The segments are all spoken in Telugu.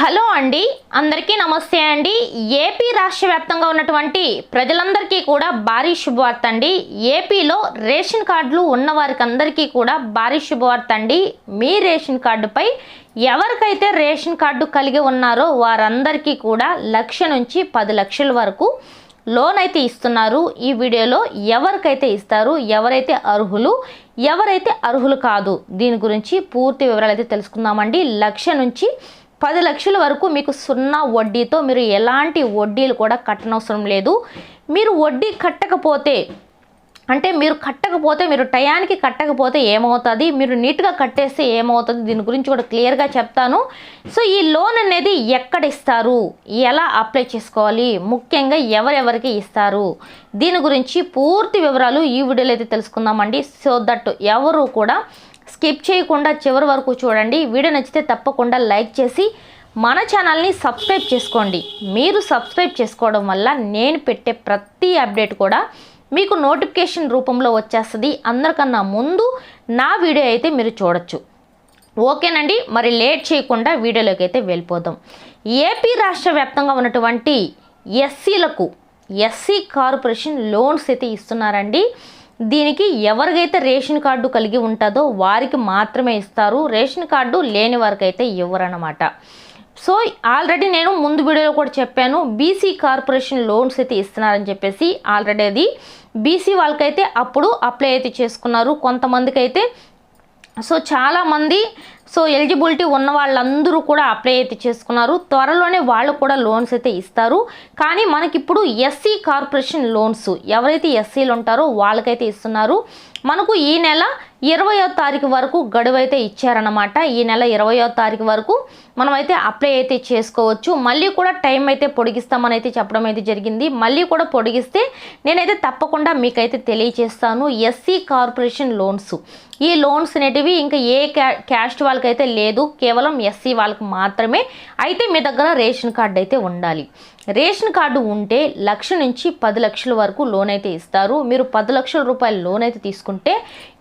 హలో అండి అందరికీ నమస్తే అండి. ఏపీ రాష్ట్ర వ్యాప్తంగా ఉన్నటువంటి ప్రజలందరికీ కూడా భారీ శుభవార్త అండి. ఏపీలో రేషన్ కార్డులు ఉన్న వారికందరికీ కూడా భారీ శుభవార్త అండి. మీ రేషన్ కార్డుపై ఎవరికైతే రేషన్ కార్డు కలిగి ఉన్నారో వారందరికీ కూడా లక్ష నుంచి పది లక్షల వరకు లోన్ అయితే ఇస్తున్నారు. ఈ వీడియోలో ఎవరికైతే ఇస్తారు ఎవరైతే అర్హులు ఎవరైతే అర్హులు కాదు దీని గురించి పూర్తి వివరాలు అయితే తెలుసుకుందామండి. లక్ష నుంచి పది లక్షల వరకు మీకు సున్నా వడ్డీతో మీరు ఎలాంటి వడ్డీలు కూడా కట్టనవసరం లేదు. మీరు వడ్డీ కట్టకపోతే అంటే మీరు కట్టకపోతే మీరు టయానికి కట్టకపోతే ఏమవుతుంది? మీరు నీట్గా కట్టేస్తే ఏమవుతుంది? దీని గురించి కూడా క్లియర్గా చెప్తాను. సో ఈ లోన్ అనేది ఎక్కడ ఇస్తారు ఎలా అప్లై చేసుకోవాలి? ముఖ్యంగా ఎవరెవరికి ఇస్తారు? దీని గురించి పూర్తి వివరాలు ఈ వీడియోలో అయితే తెలుసుకుందామండి. సో దట్ ఎవరు కూడా స్కిప్ చేయకుండా చివరి వరకు చూడండి. వీడియో నచ్చితే తప్పకుండా లైక్ చేసి మన ఛానల్ని సబ్స్క్రైబ్ చేసుకోండి. మీరు సబ్స్క్రైబ్ చేసుకోవడం వల్ల నేను పెట్టే ప్రతి అప్డేట్ కూడా మీకు నోటిఫికేషన్ రూపంలో వచ్చేస్తుంది. అందరికన్నా ముందు నా వీడియో అయితే మీరు చూడొచ్చు. ఓకేనండి. మరి లేట్ చేయకుండా వీడియోలోకి అయితే వెళ్ళిపోదాం. ఏపీ రాష్ట్ర వ్యాప్తంగా ఉన్నటువంటి ఎస్సీలకు ఎస్సీ కార్పొరేషన్ లోన్స్ అయితే ఇస్తున్నారండి. దీనికి ఎవరికైతే రేషన్ కార్డు కలిగి ఉంటుందో వారికి మాత్రమే ఇస్తారు. రేషన్ కార్డు లేని వారికి అయితే ఇవ్వరన్నమాట. సో ఆల్రెడీ నేను ముందు వీడియోలో కూడా చెప్పాను బీసీ కార్పొరేషన్ లోన్స్ అయితే ఇస్తున్నారని చెప్పేసి ఆల్రెడీ అది బీసీ వాళ్ళకైతే అప్పుడు అప్లై అయితే చేసుకున్నారు. కొంతమందికి అయితే సో చాలామంది సో ఎలిజిబిలిటీ ఉన్న వాళ్ళందరూ కూడా అప్లై అయితే చేసుకున్నారు. త్వరలోనే వాళ్ళు కూడా లోన్స్ అయితే ఇస్తారు. కానీ మనకిప్పుడు ఎస్సీ కార్పొరేషన్ లోన్స్ ఎవరైతే ఎస్సీలు ఉంటారో వాళ్ళకైతే ఇస్తున్నారు. మనకు ఈ నెల ఇరవయో తారీఖు వరకు గడువు అయితే ఇచ్చారనమాట ఈ నెల ఇరవయో తారీఖు వరకు మనమైతే అప్లై అయితే చేసుకోవచ్చు. మళ్ళీ కూడా టైం అయితే పొడిగిస్తామని అయితే చెప్పడం అయితే జరిగింది. మళ్ళీ కూడా పొడిగిస్తే నేనైతే తప్పకుండా మీకైతే తెలియచేస్తాను. SC corporation loans. ఈ లోన్స్ అనేటివి ఇంకా ఏ క్యా క్యాస్ట్ వాళ్ళకైతే లేదు. కేవలం ఎస్సీ వాళ్ళకి మాత్రమే. అయితే మీ దగ్గర రేషన్ కార్డు అయితే ఉండాలి. రేషన్ కార్డు ఉంటే లక్ష నుంచి పది లక్షల వరకు లోన్ అయితే ఇస్తారు. మీరు పది లక్షల రూపాయల లోన్ అయితే తీసుకుంటే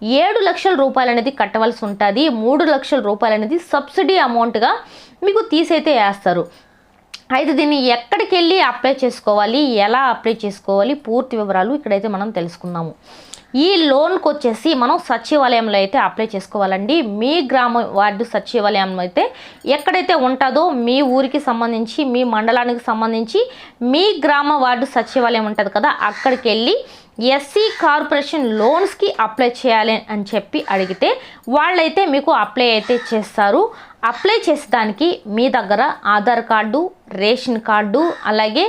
ఏడు లక్షల రూపాయలు అనేది కట్టవలసి ఉంటుంది మూడు లక్షల రూపాయలు అనేది సబ్సిడీ అమౌంట్గా మీకు తీసైతే వేస్తారు. అయితే దీన్ని ఎక్కడికి వెళ్ళి అప్లై చేసుకోవాలి ఎలా అప్లై చేసుకోవాలి పూర్తి వివరాలు ఇక్కడైతే మనం తెలుసుకుందాము. ఈ లోన్కి వచ్చేసి మనం సచివాలయంలో అయితే అప్లై చేసుకోవాలండి. మీ గ్రామ వార్డు సచివాలయం అయితే ఎక్కడైతే ఉంటుందో మీ ఊరికి సంబంధించి మీ మండలానికి సంబంధించి మీ గ్రామ వార్డు సచివాలయం ఉంటుంది కదా అక్కడికి వెళ్ళి ఎస్సీ కార్పొరేషన్ లోన్స్కి అప్లై చేయాలి అని చెప్పి అడిగితే వాళ్ళైతే మీకు అప్లై అయితే చేస్తారు. అప్లై చేసేదానికి మీ దగ్గర ఆధార్ కార్డు రేషన్ కార్డు అలాగే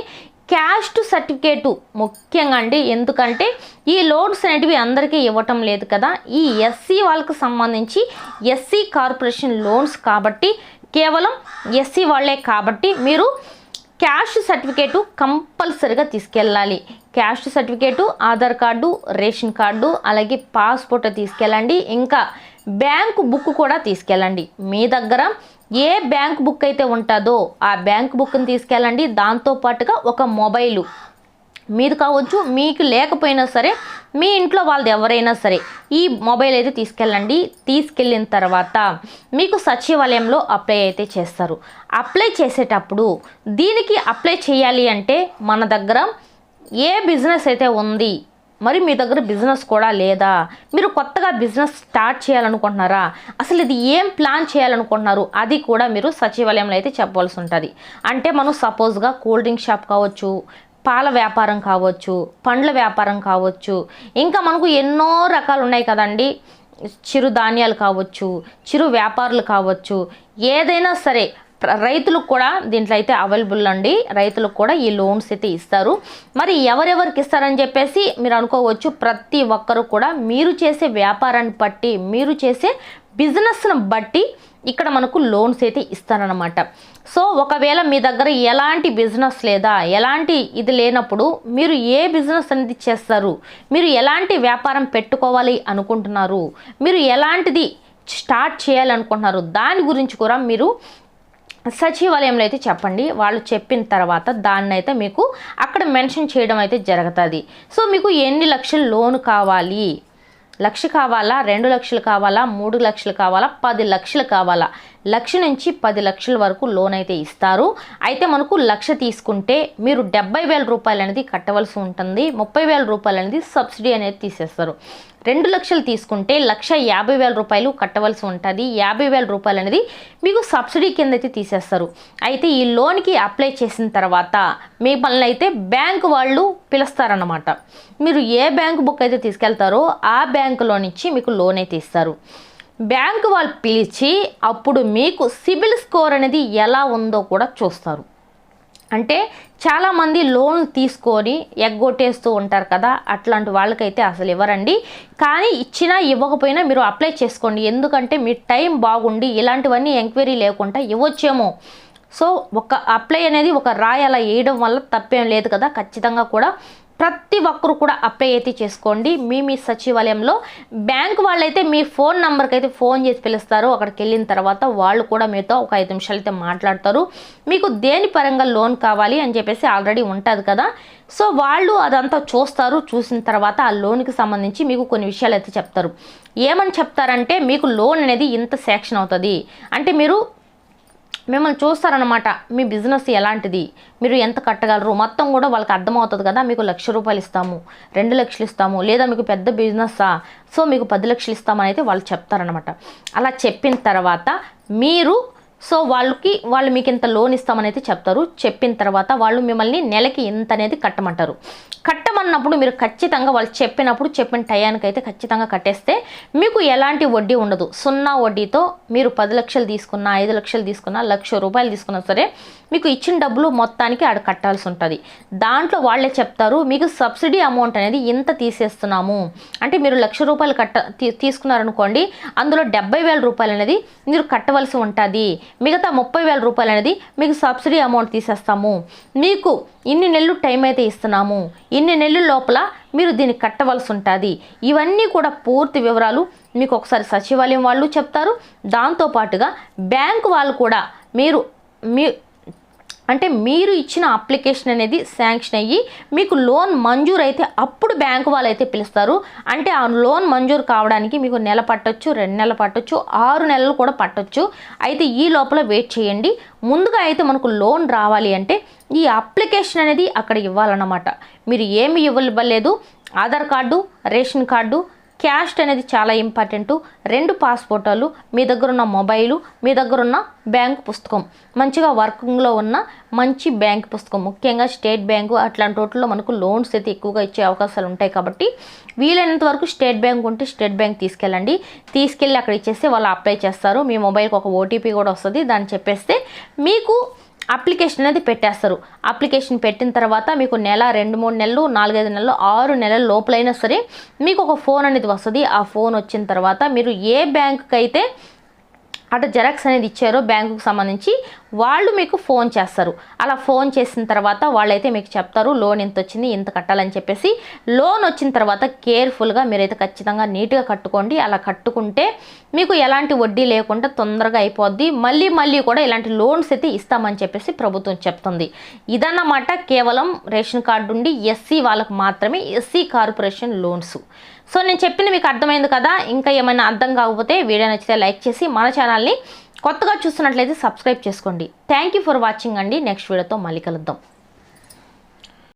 క్యాస్ట్ సర్టిఫికేటు ముఖ్యంగా అండి. ఎందుకంటే ఈ లోన్స్ అనేటివి అందరికీ ఇవ్వటం లేదు కదా. ఈ ఎస్సీ వాళ్ళకి సంబంధించి ఎస్సీ కార్పొరేషన్ లోన్స్ కాబట్టి కేవలం ఎస్సీ వాళ్ళే కాబట్టి మీరు క్యాస్ట్ సర్టిఫికేటు కంపల్సరిగా తీసుకెళ్ళాలి. Caste certificate Aadhaar card ration card అలాగే పాస్పోర్ట్ తీసుకెళ్ళండి. ఇంకా బ్యాంకు బుక్ కూడా తీసుకెళ్ళండి. మీ దగ్గర ఏ బ్యాంక్ బుక్ అయితే ఉంటుందో ఆ బ్యాంక్ బుక్ని తీసుకెళ్ళండి. దాంతోపాటుగా ఒక మొబైలు. మీది కావచ్చు మీకు లేకపోయినా సరే మీ ఇంట్లో వాళ్ళది ఎవరైనా సరే ఈ మొబైల్ అయితే తీసుకెళ్ళండి. తీసుకెళ్ళిన తర్వాత మీకు సచివాలయంలో అప్లై అయితే చేస్తారు. అప్లై చేసేటప్పుడు దీనికి అప్లై చేయాలి అంటే మన దగ్గర ఏ బిజినెస్ అయితే ఉంది మరి మీ దగ్గర బిజినెస్ కూడా లేదా? మీరు కొత్తగా బిజినెస్ స్టార్ట్ చేయాలనుకుంటున్నారా? అసలు ఇది ఏం ప్లాన్ చేయాలనుకుంటున్నారు? అది కూడా మీరు సచివాలయంలో అయితే చెప్పవలసి ఉంటుంది. అంటే మనం సపోజ్గా కూల్ డ్రింక్ షాప్ కావచ్చు పాల వ్యాపారం కావచ్చు పండ్ల వ్యాపారం కావచ్చు ఇంకా మనకు ఎన్నో రకాలు ఉన్నాయి కదండి. చిరు ధాన్యాలు కావచ్చు చిరు వ్యాపారులు కావచ్చు ఏదైనా సరే రైతులకు కూడా దీంట్లో అయితే అవైలబుల్ అండి. రైతులకు కూడా ఈ లోన్స్ అయితే ఇస్తారు. మరి ఎవరెవరికి ఇస్తారని చెప్పేసి మీరు అనుకోవచ్చు. ప్రతి ఒక్కరు కూడా మీరు చేసే వ్యాపారాన్ని బట్టి మీరు చేసే బిజినెస్ను బట్టి ఇక్కడ మనకు లోన్స్ అయితే ఇస్తారనమాట సో ఒకవేళ మీ దగ్గర ఎలాంటి బిజినెస్ లేదా ఎలాంటి ఇది లేనప్పుడు మీరు ఏ బిజినెస్ అనేది చేస్తారు మీరు ఎలాంటి వ్యాపారం పెట్టుకోవాలి అనుకుంటున్నారు మీరు ఎలాంటిది స్టార్ట్ చేయాలనుకుంటున్నారు దాని గురించి కూడా మీరు సచివాలయంలో అయితే చెప్పండి. వాళ్ళు చెప్పిన తర్వాత దాన్ని అయితే మీకు అక్కడ మెన్షన్ చేయడం అయితే జరుగుతుంది. సో మీకు ఎన్ని లక్షలు లోన్ కావాలి? లక్ష కావాలా? రెండు లక్షలు కావాలా? మూడు లక్షలు కావాలా? పది లక్షలు కావాలా? లక్ష నుంచి పది లక్షల వరకు లోన్ అయితే ఇస్తారు. అయితే మనకు లక్ష తీసుకుంటే మీరు డెబ్బై వేల రూపాయలు అనేది కట్టవలసి ఉంటుంది. ముప్పై వేల రూపాయలు అనేది సబ్సిడీ అనేది తీసేస్తారు. రెండు లక్షలు తీసుకుంటే లక్ష యాభై వేల రూపాయలు కట్టవలసి ఉంటుంది. యాభై వేల రూపాయలు అనేది మీకు సబ్సిడీ కింద అయితే తీసేస్తారు. అయితే ఈ లోన్కి అప్లై చేసిన తర్వాత మిమ్మల్ని అయితే బ్యాంక్ వాళ్ళు పిలుస్తారన్నమాట. మీరు ఏ బ్యాంక్ బుక్ అయితే తీసుకెళ్తారో ఆ బ్యాంకులో నుంచి మీకు లోన్ అయితే ఇస్తారు. బ్యాంక్ వాళ్ళు పిలిచి అప్పుడు మీకు సిబిల్ స్కోర్ అనేది ఎలా ఉందో కూడా చూస్తారు. అంటే చాలామంది లోన్ తీసుకొని ఎగ్గొట్టేస్తూ ఉంటారు కదా అట్లాంటి వాళ్ళకైతే అసలు ఇవ్వరండి. కానీ ఇచ్చినా ఇవ్వకపోయినా మీరు అప్లై చేసుకోండి. ఎందుకంటే మీ టైం బాగుండి ఇలాంటివన్నీ ఎంక్వైరీ లేకుండా ఇవ్వచ్చేమో. సో ఒక అప్లై అనేది ఒక రాయి అలా వేయడం వల్ల తప్పేం లేదు కదా. ఖచ్చితంగా కూడా ప్రతి ఒక్కరు కూడా అప్లై అయితే చేసుకోండి. మీ మీ సచివాలయంలో బ్యాంక్ వాళ్ళైతే మీ ఫోన్ నెంబర్కి అయితే ఫోన్ చేసి పిలుస్తారు. అక్కడికి వెళ్ళిన తర్వాత వాళ్ళు కూడా మీతో ఒక ఐదు నిమిషాలు అయితే మాట్లాడతారు. మీకు దేని పరంగా లోన్ కావాలి అని చెప్పేసి ఆల్రెడీ ఉంటుంది కదా. సో వాళ్ళు అదంతా చూస్తారు. చూసిన తర్వాత ఆ లోన్కి సంబంధించి మీకు కొన్ని విషయాలు అయితే చెప్తారు. ఏమని చెప్తారంటే మీకు లోన్ అనేది ఇంత శాంక్షన్ అవుతుంది. అంటే మీరు మిమ్మల్ని చూస్తారనమాట మీ బిజినెస్ ఎలాంటిది? మీరు ఎంత కట్టగలరు? మొత్తం కూడా వాళ్ళకి అర్థమవుతుంది కదా మీకు లక్ష రూపాయలు ఇస్తాము రెండు లక్షలు ఇస్తాము లేదా మీకు పెద్ద బిజినెస్సా? సో మీకు పది లక్షలు ఇస్తామని అయితే వాళ్ళు చెప్తారనమాట అలా చెప్పిన తర్వాత మీరు సో వాళ్ళకి వాళ్ళు మీకు ఇంత లోన్ ఇస్తామని అయితే చెప్తారు. చెప్పిన తర్వాత వాళ్ళు మిమ్మల్ని నెలకి ఇంత అనేది కట్టమంటారు. కట్టమన్నప్పుడు మీరు ఖచ్చితంగా వాళ్ళు చెప్పినప్పుడు చెప్పిన టయానికి అయితే ఖచ్చితంగా కట్టేస్తే మీకు ఎలాంటి వడ్డీ ఉండదు. సున్నా వడ్డీతో మీరు పది లక్షలు తీసుకున్నా ఐదు లక్షలు తీసుకున్నా లక్ష రూపాయలు తీసుకున్నా సరే మీకు ఇచ్చిన డబ్బులు మొత్తానికి ఆడ కట్టాల్సి ఉంటుంది. దాంట్లో వాళ్ళే చెప్తారు మీకు సబ్సిడీ అమౌంట్ అనేది ఇంత తీసేస్తున్నాము. అంటే మీరు లక్ష రూపాయలు కట్ట తీ- తీసుకున్నారనుకోండి అందులో డెబ్బై వేల రూపాయలు అనేది మీరు కట్టవలసి ఉంటుంది. మిగతా ముప్పై వేల రూపాయలు అనేది మీకు సబ్సిడీ అమౌంట్ తీసేస్తాము. మీకు ఇన్ని నెలలు టైం అయితే ఇస్తున్నాము. ఇన్ని నెలల లోపల మీరు దీన్ని కట్టవలసి ఉంటుంది. ఇవన్నీ కూడా పూర్తి వివరాలు మీకు ఒకసారి సచివాలయం వాళ్ళు చెప్తారు. దాంతోపాటుగా బ్యాంకు వాళ్ళు కూడా మీరు మీ అంటే మీరు ఇచ్చిన అప్లికేషన్ అనేది శాంక్షన్ అయ్యి మీకు లోన్ మంజూరు అయితే అప్పుడు బ్యాంకు వాళ్ళు అయితే పిలుస్తారు. అంటే ఆ లోన్ మంజూరు కావడానికి మీకు నెల పట్టొచ్చు రెండు నెలలు పట్టొచ్చు ఆరు నెలలు కూడా పట్టొచ్చు. అయితే ఈ లోపల వెయిట్ చేయండి. ముందుగా అయితే మనకు లోన్ రావాలి అంటే ఈ అప్లికేషన్ అనేది అక్కడ ఇవ్వాలన్నమాట. మీరు ఏమి ఇవ్వలేదు Aadhaar card ration card cash అనేది చాలా ఇంపార్టెంట్. రెండు పాస్పోర్టాలు మీ దగ్గర ఉన్న మొబైలు మీ దగ్గర ఉన్న బ్యాంక్ పుస్తకం. మంచిగా వర్కింగ్లో ఉన్న మంచి బ్యాంక్ పుస్తకం. ముఖ్యంగా స్టేట్ బ్యాంకు అట్లాంటి వాటిలో మనకు లోన్స్ అయితే ఎక్కువగా ఇచ్చే అవకాశాలు ఉంటాయి కాబట్టి వీలైనంత వరకు స్టేట్ బ్యాంక్ ఉంటే స్టేట్ బ్యాంక్ తీసుకెళ్ళండి. తీసుకెళ్ళి అక్కడ ఇచ్చేస్తే వాళ్ళు అప్లై చేస్తారు. మీ మొబైల్కి ఒక ఓటీపీ కూడా వస్తుంది. దాన్ని చెప్పేస్తే మీకు అప్లికేషన్ అనేది పెట్టేస్తారు. అప్లికేషన్ పెట్టిన తర్వాత మీకు నెల రెండు మూడు నెలలు నాలుగైదు నెలలు ఆరు నెలల లోపలైనా సరే మీకు ఒక ఫోన్ అనేది వస్తుంది. ఆ ఫోన్ వచ్చిన తర్వాత మీరు ఏ బ్యాంకుకి అయితే అటు జెరాక్స్ అనేది ఇచ్చారో బ్యాంకుకు సంబంధించి వాళ్ళు మీకు ఫోన్ చేస్తారు. అలా ఫోన్ చేసిన తర్వాత వాళ్ళైతే మీకు చెప్తారు లోన్ ఎంత వచ్చింది ఇంత కట్టాలని చెప్పేసి. లోన్ వచ్చిన తర్వాత కేర్ఫుల్గా మీరైతే ఖచ్చితంగా నీట్గా కట్టుకోండి. అలా కట్టుకుంటే మీకు ఎలాంటి వడ్డీ లేకుండా తొందరగా అయిపోద్ది. మళ్ళీ మళ్ళీ కూడా ఇలాంటి లోన్స్ అయితే ఇస్తామని చెప్పేసి ప్రభుత్వం చెప్తుంది. ఇదన్నమాట కేవలం రేషన్ కార్డు ఉండి ఎస్సీ వాళ్ళకు మాత్రమే ఎస్సీ కార్పొరేషన్ లోన్స్. సో నేను చెప్పింది మీకు అర్థమైంది కదా? ఇంకా ఏమైనా అర్థం కాకపోతే వీడియో నచ్చితే లైక్ చేసి మన ఛానల్ని కొత్తగా చూస్తున్నట్లయితే సబ్స్క్రైబ్ చేసుకోండి. థ్యాంక్ యూ ఫర్ వాచింగ్ అండి. నెక్స్ట్ వీడియోతో మళ్ళీ కలుద్దాం.